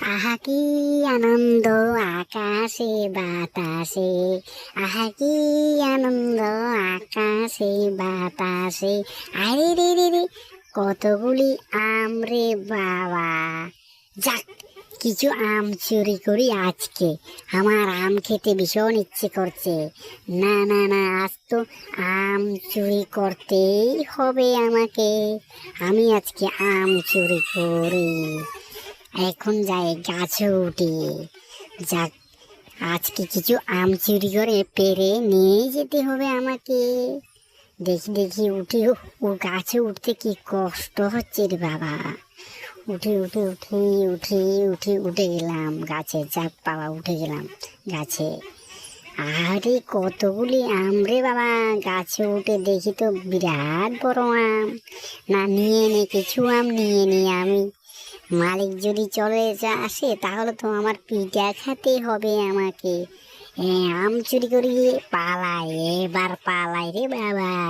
আহা কি আনন্দ, আকাশে বাতাসে। আহা কি আনন্দ, আকাশে বাতাসে। আরে রে রে রে, কতগুলি আম রে বাবা। যাক, কিছু আম চুরি করি আজকে। আমার আম খেতে ভীষণ ইচ্ছে করছে। না না না, আজ তো আম চুরি করতেই হবে আমাকে। আমি আজকে আম চুরি করি। এখন যাই গাছে উঠে। যাক, আজকে কিছু আম চুরি করে পেরে নিয়ে যেতে হবে আমাকে। দেখি দেখি, উঠে ও গাছে উঠতে কি কষ্ট হচ্ছে রে বাবা। উঠে উঠে উঠে উঠে উঠে উঠে গেলাম গাছে। যাক বাবা, উঠে গেলাম গাছে। আরে কতগুলি আম রে বাবা, গাছে উঠে দেখি তো বিরাট বড় আম। না, নিয়ে নে, কিছু আম নিয়ে নি আমি। মালিক যদি চলে যা- আসে, তাহলে তো আমার পিঠা খাতে হবে আমাকে। আম চুরি করি পালাই, এবার পালাই রে বাবা।